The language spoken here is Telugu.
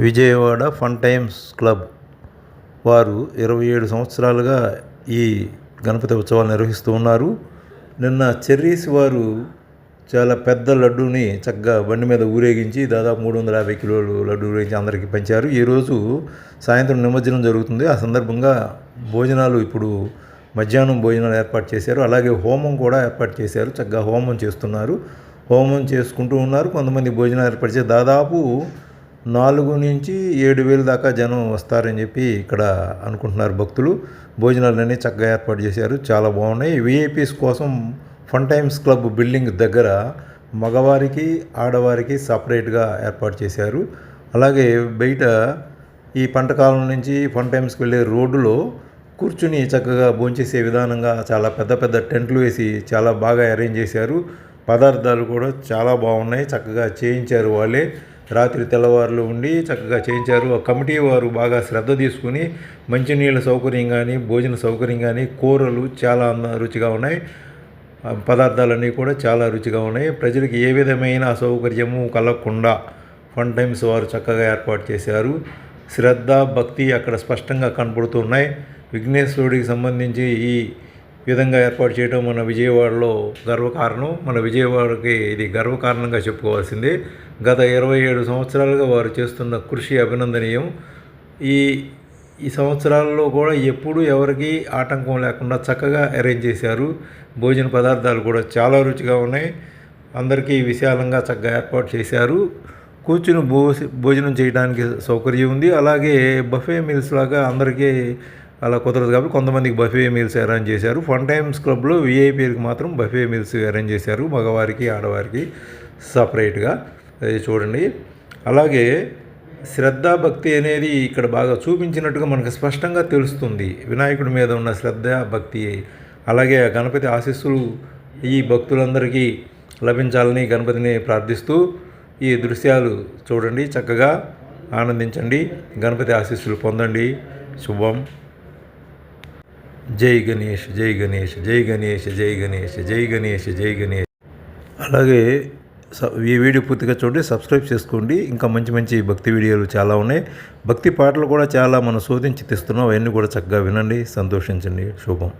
విజయవాడ ఫన్ టైమ్స్ క్లబ్ వారు ఇరవై ఏడు సంవత్సరాలుగా ఈ గణపతి ఉత్సవాలు నిర్వహిస్తూ ఉన్నారు. నిన్న చెర్రీస్ వారు చాలా పెద్ద లడ్డూని చక్కగా బండి మీద ఊరేగించి దాదాపు మూడు వందల యాభై కిలోలు లడ్డు ఊరేగించి అందరికీ పంచారు. ఈరోజు సాయంత్రం నిమజ్జనం జరుగుతుంది. ఆ సందర్భంగా భోజనాలు ఇప్పుడు మధ్యాహ్నం భోజనాలు ఏర్పాటు చేశారు. అలాగే హోమం కూడా ఏర్పాటు చేశారు. చక్కగా హోమం చేస్తున్నారు. హోమం చేసుకుంటూ ఉన్నారు. కొంతమంది భోజనాలు ఏర్పాటు చేసి దాదాపు నాలుగు నుంచి ఏడు వేలు దాకా జనం వస్తారని చెప్పి ఇక్కడ అనుకుంటున్నారు భక్తులు. భోజనాలన్నీ చక్కగా ఏర్పాటు చేశారు. చాలా బాగున్నాయి. విఐపీస్ కోసం ఫన్ టైమ్స్ క్లబ్ బిల్డింగ్ దగ్గర మగవారికి ఆడవారికి సపరేట్గా ఏర్పాటు చేశారు. అలాగే బయట ఈ పంటకాలం నుంచి ఫన్ టైమ్స్కి వెళ్ళే రోడ్డులో కూర్చుని చక్కగా భోంచేసే విధానంగా చాలా పెద్ద పెద్ద టెంట్లు వేసి చాలా బాగా అరేంజ్ చేశారు. పదార్థాలు కూడా చాలా బాగున్నాయి. చక్కగా చేయించారు వాళ్ళే. రాత్రి తెల్లవారులు ఉండి చక్కగా చేయించారు. ఆ కమిటీ వారు బాగా శ్రద్ధ తీసుకుని మంచినీళ్ళ సౌకర్యం కానీ భోజన సౌకర్యం కానీ కూరలు చాలా రుచిగా ఉన్నాయి. పదార్థాలన్నీ కూడా చాలా రుచిగా ఉన్నాయి. ప్రజలకు ఏ విధమైన అసౌకర్యము కలగకుండా ఫన్ టైమ్స్ వారు చక్కగా ఏర్పాటు చేశారు. శ్రద్ధ భక్తి అక్కడ స్పష్టంగా కనబడుతున్నాయి విఘ్నేశ్వరుడికి సంబంధించి ఈ విధంగా ఏర్పాటు చేయడం మన విజయవాడలో గర్వకారణం. మన విజయవాడకి ఇది గర్వకారణంగా చెప్పుకోవాల్సిందే. గత ఇరవై ఏడు సంవత్సరాలుగా వారు చేస్తున్న కృషి అభినందనీయం. ఈ ఈ సంవత్సరాల్లో కూడా ఎప్పుడూ ఎవరికి ఆటంకం లేకుండా చక్కగా అరేంజ్ చేశారు. భోజన పదార్థాలు కూడా చాలా రుచిగా ఉన్నాయి. అందరికీ విశాలంగా చక్కగా ఏర్పాటు చేశారు. కూర్చుని భోజనం చేయడానికి సౌకర్యం ఉంది. అలాగే బఫే మీల్స్ లాగా అందరికీ అలా కుదరదు కాబట్టి కొంతమందికి బఫే మీల్స్ అరేంజ్ చేశారు. ఫన్ టైమ్స్ క్లబ్లో విఐపీలకు మాత్రం బఫే మీల్స్ అరేంజ్ చేశారు మగవారికి ఆడవారికి సపరేట్గా. అది చూడండి. అలాగే శ్రద్ధ భక్తి అనేది ఇక్కడ బాగా చూపించినట్టుగా మనకు స్పష్టంగా తెలుస్తుంది. వినాయకుడి మీద ఉన్న శ్రద్ధ భక్తి. అలాగే ఆ గణపతి ఆశీస్సులు ఈ భక్తులందరికీ లభించాలని గణపతిని ప్రార్థిస్తూ ఈ దృశ్యాలు చూడండి. చక్కగా ఆనందించండి. గణపతి ఆశీస్సులు పొందండి. శుభం. జై గణేష్ జై గణేష్ జై గణేష్ జై గణేష్ జై గణేష్ జై గణేష్. అలాగే ఈ వీడియో పూర్తిగా చూడండి సబ్స్క్రైబ్ చేసుకోండి. ఇంకా మంచి మంచి భక్తి వీడియోలు చాలా ఉన్నాయి. భక్తి పాటలు కూడా చాలా మనం శోధించి తెస్తున్నాం. అవన్నీ కూడా చక్కగా వినండి సంతోషించండి. శుభం.